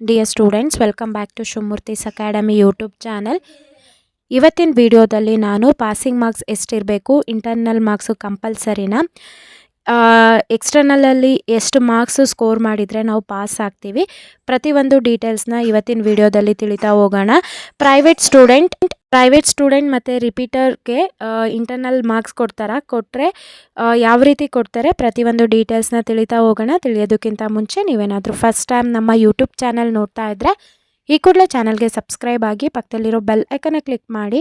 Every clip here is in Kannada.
Dear students welcome back to Shivamurthy's academy YouTube channel ಇವತ್ತಿನ ವಿಡಿಯೋದಲ್ಲಿ ನಾನು ಪಾಸಿಂಗ್ ಮಾರ್ಕ್ಸ್ ಎಷ್ಟಿರಬೇಕು ಇಂಟರ್ನಲ್ ಮಾರ್ಕ್ಸು ಕಂಪಲ್ಸರಿನ? ಎಕ್ಸ್ಟರ್ನಲಲ್ಲಿ ಎಷ್ಟು ಮಾರ್ಕ್ಸು ಸ್ಕೋರ್ ಮಾಡಿದರೆ ನಾವು ಪಾಸ್ ಆಗ್ತೀವಿ? ಪ್ರತಿಯೊಂದು ಡೀಟೇಲ್ಸ್ನ ಇವತ್ತಿನ ವಿಡಿಯೋದಲ್ಲಿ ತಿಳಿತಾ ಹೋಗೋಣ. ಪ್ರೈವೇಟ್ ಸ್ಟೂಡೆಂಟ್ ಪ್ರೈವೇಟ್ ಸ್ಟೂಡೆಂಟ್ ಮತ್ತು ರಿಪೀಟರ್ಗೆ ಇಂಟರ್ನಲ್ ಮಾರ್ಕ್ಸ್ ಕೊಡ್ತಾರಾ. ಕೊಟ್ಟರೆ ಯಾವ ರೀತಿ ಕೊಡ್ತಾರೆ ಪ್ರತಿಯೊಂದು ಡೀಟೇಲ್ಸ್ನ ತಿಳಿತಾ ಹೋಗೋಣ. ತಿಳಿಯೋದಕ್ಕಿಂತ ಮುಂಚೆ ನೀವೇನಾದರೂ ಫಸ್ಟ್ ಟೈಮ್ ನಮ್ಮ ಯೂಟ್ಯೂಬ್ ಚಾನಲ್ ನೋಡ್ತಾ ಇದ್ದರೆ ಈ ಕೂಡಲೇ ಚಾನಲ್ಗೆ ಸಬ್ಸ್ಕ್ರೈಬ್ ಆಗಿ ಪಕ್ಕದಲ್ಲಿರೋ ಬೆಲ್ ಐಕನ್ನ ಕ್ಲಿಕ್ ಮಾಡಿ.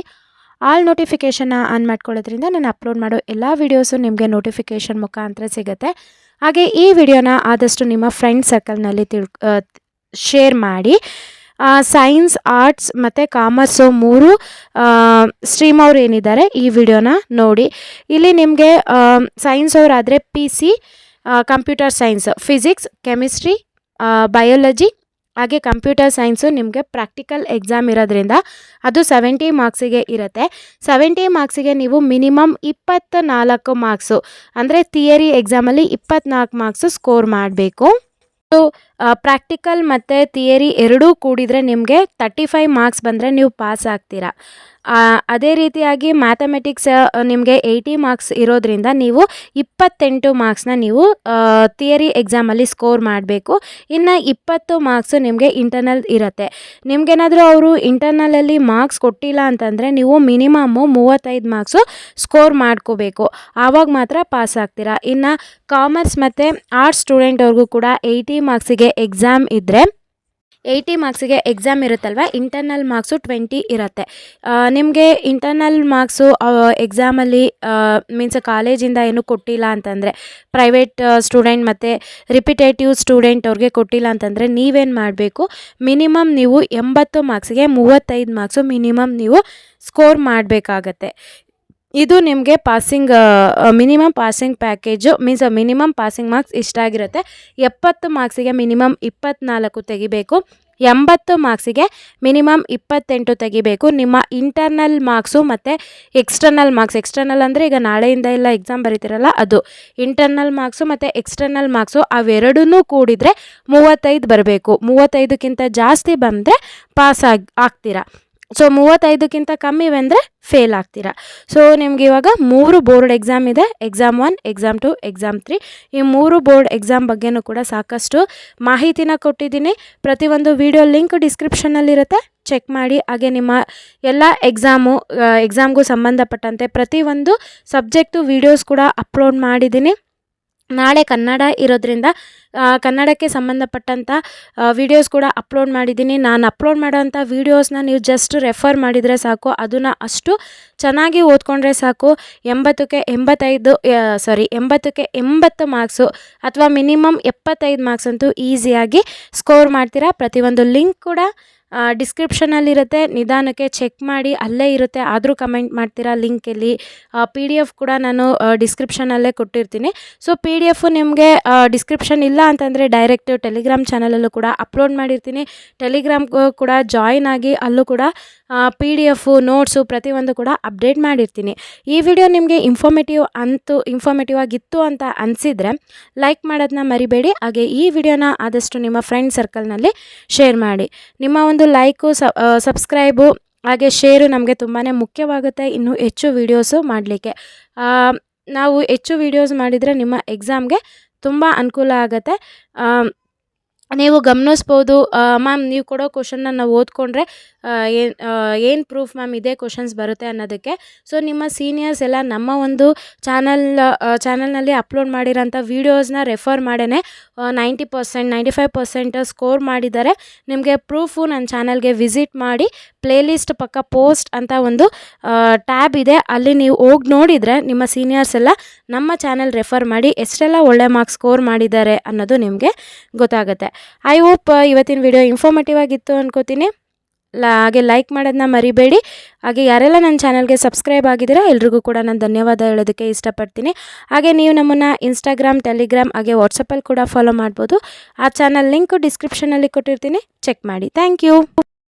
ಆಲ್ ನೋಟಿಫಿಕೇಷನ್ನ ಆನ್ ಮಾಡ್ಕೊಳ್ಳೋದ್ರಿಂದ ನಾನು ಅಪ್ಲೋಡ್ ಮಾಡೋ ಎಲ್ಲ ವೀಡಿಯೋಸು ನಿಮಗೆ ನೋಟಿಫಿಕೇಷನ್ ಮುಖಾಂತರ ಸಿಗುತ್ತೆ. ಹಾಗೆ ಈ ವಿಡಿಯೋನ ಆದಷ್ಟು ನಿಮ್ಮ ಫ್ರೆಂಡ್ ಸರ್ಕಲ್ನಲ್ಲಿ ತಿಳ್ ಶೇರ್ ಮಾಡಿ. ಸೈನ್ಸ್ ಆರ್ಟ್ಸ್ ಮತ್ತು ಕಾಮರ್ಸು ಮೂರು ಸ್ಟ್ರೀಮ್ ಅವ್ರು ಏನಿದ್ದಾರೆ ಈ ವಿಡಿಯೋನ ನೋಡಿ. ಇಲ್ಲಿ ನಿಮಗೆ science ಅವರಾದರೆ P C computer science physics chemistry biology ಹಾಗೆ ಕಂಪ್ಯೂಟರ್ ಸೈನ್ಸು ನಿಮಗೆ ಪ್ರಾಕ್ಟಿಕಲ್ ಎಕ್ಸಾಮ್ ಇರೋದ್ರಿಂದ ಅದು ಸೆವೆಂಟಿ ಮಾರ್ಕ್ಸಿಗೆ ಇರುತ್ತೆ. ಸೆವೆಂಟಿ ಮಾರ್ಕ್ಸಿಗೆ ನೀವು ಮಿನಿಮಮ್ ಇಪ್ಪತ್ತ ನಾಲ್ಕು ಮಾರ್ಕ್ಸು ಅಂದರೆ ಥಿಯರಿ ಎಕ್ಸಾಮಲ್ಲಿ ಇಪ್ಪತ್ನಾಲ್ಕು ಮಾರ್ಕ್ಸು ಸ್ಕೋರ್ ಮಾಡಬೇಕು. ಸೊ ಪ್ರಾಕ್ಟಿಕಲ್ ಮತ್ತು ಥಿಯರಿ ಎರಡೂ ಕೂಡಿದರೆ ನಿಮಗೆ ತರ್ಟಿ ಫೈವ್ ಮಾರ್ಕ್ಸ್ ಬಂದರೆ ನೀವು ಪಾಸ್ ಆಗ್ತೀರಾ. ಅದೇ ರೀತಿಯಾಗಿ ಮ್ಯಾಥಮೆಟಿಕ್ಸ್ ನಿಮಗೆ ಏಯ್ಟಿ ಮಾರ್ಕ್ಸ್ ಇರೋದ್ರಿಂದ ನೀವು ಇಪ್ಪತ್ತೆಂಟು ಮಾರ್ಕ್ಸ್ನ ನೀವು ಥಿಯರಿ ಎಕ್ಸಾಮಲ್ಲಿ ಸ್ಕೋರ್ ಮಾಡಬೇಕು. ಇನ್ನು ಇಪ್ಪತ್ತು ಮಾರ್ಕ್ಸು ನಿಮಗೆ ಇಂಟರ್ನಲ್ ಇರುತ್ತೆ. ನಿಮಗೇನಾದರೂ ಅವರು ಇಂಟರ್ನಲಲ್ಲಿ ಮಾರ್ಕ್ಸ್ ಕೊಟ್ಟಿಲ್ಲ ಅಂತಂದರೆ ನೀವು ಮಿನಿಮಮ್ಮು ಮೂವತ್ತೈದು ಮಾರ್ಕ್ಸು ಸ್ಕೋರ್ ಮಾಡ್ಕೋಬೇಕು. ಆವಾಗ ಮಾತ್ರ ಪಾಸ್ ಆಗ್ತೀರಾ. ಇನ್ನು ಕಾಮರ್ಸ್ ಮತ್ತು ಆರ್ಟ್ಸ್ ಸ್ಟೂಡೆಂಟ್ ಅವ್ರಿಗೂ ಕೂಡ ಏಯ್ಟಿ ಮಾರ್ಕ್ಸಿಗೆ ಎಕ್ಸಾಮ್ ಇದ್ದರೆ ಏಯ್ಟಿ ಮಾರ್ಕ್ಸಿಗೆ ಎಕ್ಸಾಮ್ ಇರುತ್ತಲ್ವ? ಇಂಟರ್ನಲ್ ಮಾರ್ಕ್ಸು ಟ್ವೆಂಟಿ ಇರುತ್ತೆ. ನಿಮಗೆ ಇಂಟರ್ನಲ್ ಮಾರ್ಕ್ಸು ಎಕ್ಸಾಮಲ್ಲಿ ಮೀನ್ಸ್ ಕಾಲೇಜಿಂದ ಏನು ಕೊಟ್ಟಿಲ್ಲ ಅಂತಂದರೆ ಪ್ರೈವೇಟ್ ಸ್ಟೂಡೆಂಟ್ ಮತ್ತು ರಿಪಿಟೇಟಿವ್ ಸ್ಟೂಡೆಂಟ್ ಅವ್ರಿಗೆ ಕೊಟ್ಟಿಲ್ಲ ಅಂತಂದರೆ ನೀವೇನು ಮಾಡಬೇಕು? ಮಿನಿಮಮ್ ನೀವು ಎಂಬತ್ತು ಮಾರ್ಕ್ಸಿಗೆ ಮೂವತ್ತೈದು ಮಾರ್ಕ್ಸು ಮಿನಿಮಮ್ ನೀವು ಸ್ಕೋರ್ ಮಾಡಬೇಕಾಗತ್ತೆ. ಇದು ನಿಮಗೆ passing minimum passing package means minimum passing marks ಇಷ್ಟಾಗಿರುತ್ತೆ ಎಪ್ಪತ್ತು ಮಾರ್ಕ್ಸಿಗೆ ಮಿನಿಮಮ್ ಇಪ್ಪತ್ನಾಲ್ಕು ತೆಗಿಬೇಕು. ಎಂಬತ್ತು ಮಾರ್ಕ್ಸಿಗೆ ಮಿನಿಮಮ್ ಇಪ್ಪತ್ತೆಂಟು ತೆಗಿಬೇಕು. ನಿಮ್ಮ ಇಂಟರ್ನಲ್ ಮಾರ್ಕ್ಸು ಮತ್ತು ಎಕ್ಸ್ಟರ್ನಲ್ ಮಾರ್ಕ್ಸ್ ಎಕ್ಸ್ಟರ್ನಲ್ ಅಂದರೆ ಈಗ ನಾಳೆಯಿಂದ ಎಲ್ಲ ಎಕ್ಸಾಮ್ ಬರೀತಿರಲ್ಲ ಅದು. ಇಂಟರ್ನಲ್ ಮಾರ್ಕ್ಸು ಮತ್ತು ಎಕ್ಸ್ಟರ್ನಲ್ ಮಾರ್ಕ್ಸು ಅವೆರಡೂ ಕೂಡಿದರೆ ಮೂವತ್ತೈದು ಬರಬೇಕು. ಮೂವತ್ತೈದಕ್ಕಿಂತ ಜಾಸ್ತಿ ಬಂದರೆ ಪಾಸ್ ಆಗಿ, ಆಗ್ತೀರಾ. ಸೊ ಮೂವತ್ತೈದಕ್ಕಿಂತ ಕಮ್ಮಿ ಬಂದರೆ ಫೇಲ್ ಆಗ್ತೀರಾ. ಸೊ ನಿಮ್ಗೆ ಇವಾಗ ಮೂರು ಬೋರ್ಡ್ ಎಕ್ಸಾಮ್ ಇದೆ. Exam one exam two exam three ಈ ಮೂರು ಬೋರ್ಡ್ ಎಕ್ಸಾಮ್ ಬಗ್ಗೆನೂ ಕೂಡ ಸಾಕಷ್ಟು ಮಾಹಿತಿನ ಕೊಟ್ಟಿದ್ದೀನಿ. ಪ್ರತಿಯೊಂದು ವಿಡಿಯೋ ಲಿಂಕ್ ಡಿಸ್ಕ್ರಿಪ್ಷನಲ್ಲಿರುತ್ತೆ ಚೆಕ್ ಮಾಡಿ. ಹಾಗೆ ನಿಮ್ಮ ಎಲ್ಲ ಎಕ್ಸಾಮು ಎಕ್ಸಾಮ್ಗೂ ಸಂಬಂಧಪಟ್ಟಂತೆ ಪ್ರತಿಯೊಂದು ಸಬ್ಜೆಕ್ಟು ವೀಡಿಯೋಸ್ ಕೂಡ ಅಪ್ಲೋಡ್ ಮಾಡಿದ್ದೀನಿ. ನಾಳೆ ಕನ್ನಡ ಇರೋದ್ರಿಂದ ಕನ್ನಡಕ್ಕೆ ಸಂಬಂಧಪಟ್ಟಂಥ ವೀಡಿಯೋಸ್ ಕೂಡ ಅಪ್ಲೋಡ್ ಮಾಡಿದ್ದೀನಿ. ನಾನು ಅಪ್ಲೋಡ್ ಮಾಡೋವಂಥ ವೀಡಿಯೋಸ್ನ ನೀವು ಜಸ್ಟ್ ರೆಫರ್ ಮಾಡಿದರೆ ಸಾಕು. ಅದನ್ನು ಅಷ್ಟು ಚೆನ್ನಾಗಿ ಓದ್ಕೊಂಡ್ರೆ ಸಾಕು. ಎಂಬತ್ತಕ್ಕೆ ಎಂಬತ್ತೈದು ಸಾರಿ ಎಂಬತ್ತಕ್ಕೆ ಎಂಬತ್ತು ಮಾರ್ಕ್ಸು ಅಥವಾ ಮಿನಿಮಮ್ ಎಪ್ಪತ್ತೈದು ಮಾರ್ಕ್ಸ್ ಅಂತೂ ಈಸಿಯಾಗಿ ಸ್ಕೋರ್ ಮಾಡ್ತೀರಾ. ಪ್ರತಿಯೊಂದು ಲಿಂಕ್ ಕೂಡ ಡಿಸ್ಕ್ರಿಪ್ಷನಲ್ಲಿರುತ್ತೆ ನಿಧಾನಕ್ಕೆ ಚೆಕ್ ಮಾಡಿ, ಅಲ್ಲೇ ಇರುತ್ತೆ. ಆದರೂ ಕಮೆಂಟ್ ಮಾಡ್ತೀರಾ ಲಿಂಕಲ್ಲಿ ಪಿ ಡಿ ಎಫ್ ಕೂಡ ನಾನು ಡಿಸ್ಕ್ರಿಪ್ಷನಲ್ಲೇ ಕೊಟ್ಟಿರ್ತೀನಿ. ಸೊ ಪಿ ಡಿ ಎಫು ನಿಮಗೆ ಡಿಸ್ಕ್ರಿಪ್ಷನ್ ಇಲ್ಲ ಅಂತಂದರೆ ಡೈರೆಕ್ಟ್ ಟೆಲಿಗ್ರಾಮ್ ಚಾನಲಲ್ಲೂ ಕೂಡ ಅಪ್ಲೋಡ್ ಮಾಡಿರ್ತೀನಿ. ಟೆಲಿಗ್ರಾಮ್ ಕೂಡ ಜಾಯ್ನ್ ಆಗಿ ಅಲ್ಲೂ ಕೂಡ ಪಿ ಡಿ ಎಫು ನೋಟ್ಸು ಪ್ರತಿಯೊಂದು ಕೂಡ ಅಪ್ಡೇಟ್ ಮಾಡಿರ್ತೀನಿ. ಈ ವಿಡಿಯೋ ನಿಮಗೆ ಇನ್ಫಾರ್ಮೇಟಿವ್ ಅಂತೂ ಇನ್ಫಾರ್ಮೇಟಿವ್ ಆಗಿತ್ತು ಅಂತ ಅನಿಸಿದರೆ ಲೈಕ್ ಮಾಡೋದನ್ನ ಮರಿಬೇಡಿ. ಹಾಗೆ ಈ ವಿಡಿಯೋನ ಆದಷ್ಟು ನಿಮ್ಮ ಫ್ರೆಂಡ್ ಸರ್ಕಲ್ನಲ್ಲಿ ಶೇರ್ ಮಾಡಿ. ನಿಮ್ಮ ಒಂದು ಲೈಕು ಸಬ್ಸ್ಕ್ರೈಬು ಹಾಗೆ ಶೇರು ನಮಗೆ ತುಂಬಾ ಮುಖ್ಯವಾಗುತ್ತೆ. ಇನ್ನು ಹೆಚ್ಚು ವೀಡಿಯೋಸು ಮಾಡಲಿಕ್ಕೆ. ನಾವು ಹೆಚ್ಚು ವೀಡಿಯೋಸ್ ಮಾಡಿದರೆ ನಿಮ್ಮ ಎಕ್ಸಾಮ್ಗೆ ತುಂಬ ಅನುಕೂಲ ಆಗುತ್ತೆ. ನೀವು ಗಮನಿಸ್ಬೋದು. ಮ್ಯಾಮ್, ನೀವು ಕೊಡೋ ಕ್ವಶನ್ನ ನಾವು ಓದ್ಕೊಂಡ್ರೆ ಏನು ಏನು ಪ್ರೂಫ್ ಮ್ಯಾಮ್ ಇದೇ ಕ್ವಶನ್ಸ್ ಬರುತ್ತೆ ಅನ್ನೋದಕ್ಕೆ. ಸೊ, ನಿಮ್ಮ ಸೀನಿಯರ್ಸ್ ಎಲ್ಲ ನಮ್ಮ ಒಂದು ಚಾನಲ್ ಚಾನಲ್ನಲ್ಲಿ ಅಪ್ಲೋಡ್ ಮಾಡಿರೋಂಥ ವೀಡಿಯೋಸ್ನ ರೆಫರ್ ಮಾಡೇ ninety percent, ninety five percent score ಮಾಡಿದ್ದಾರೆ. ನಿಮಗೆ ಪ್ರೂಫು ನನ್ನ ಚಾನಲ್ಗೆ ವಿಸಿಟ್ ಮಾಡಿ, ಪ್ಲೇಲಿಸ್ಟ್ ಪಕ್ಕ ಪೋಸ್ಟ್ ಅಂತ ಒಂದು ಟ್ಯಾಬ್ ಇದೆ. ಅಲ್ಲಿ ನೀವು ಹೋಗಿ ನೋಡಿದರೆ ನಿಮ್ಮ ಸೀನಿಯರ್ಸ್ ಎಲ್ಲ ನಮ್ಮ ಚಾನಲ್ ರೆಫರ್ ಮಾಡಿ ಎಷ್ಟೆಲ್ಲ ಒಳ್ಳೆ ಮಾರ್ಕ್ಸ್ ಸ್ಕೋರ್ ಮಾಡಿದ್ದಾರೆ ಅನ್ನೋದು ನಿಮಗೆ ಗೊತ್ತಾಗುತ್ತೆ. ಐ ಹೋಪ್ ಇವತ್ತಿನ ವಿಡಿಯೋ ಇನ್ಫಾರ್ಮೇಟಿವ್ ಆಗಿತ್ತು ಅನ್ಕೋತೀನಿ. ಹಾಗೆ ಲೈಕ್ ಮಾಡೋದನ್ನ ಮರಿಬೇಡಿ. ಹಾಗೆ ಯಾರೆಲ್ಲ ನನ್ನ ಚಾನಲ್ಗೆ ಸಬ್ಸ್ಕ್ರೈಬ್ ಆಗಿದ್ದೀರಾ ಎಲ್ರಿಗೂ ಕೂಡ ನಾನು ಧನ್ಯವಾದ ಹೇಳೋದಕ್ಕೆ ಇಷ್ಟಪಡ್ತೀನಿ. ಹಾಗೆ ನೀವು ನಮ್ಮನ್ನು ಇನ್ಸ್ಟಾಗ್ರಾಮ್ ಟೆಲಿಗ್ರಾಮ್ ಹಾಗೆ ವಾಟ್ಸಪ್ಪಲ್ಲಿ ಕೂಡ ಫಾಲೋ ಮಾಡ್ಬೋದು. ಆ ಚಾನಲ್ ಲಿಂಕು ಡಿಸ್ಕ್ರಿಪ್ಷನಲ್ಲಿ ಕೊಟ್ಟಿರ್ತೀನಿ. ಚೆಕ್ ಮಾಡಿ. Thank you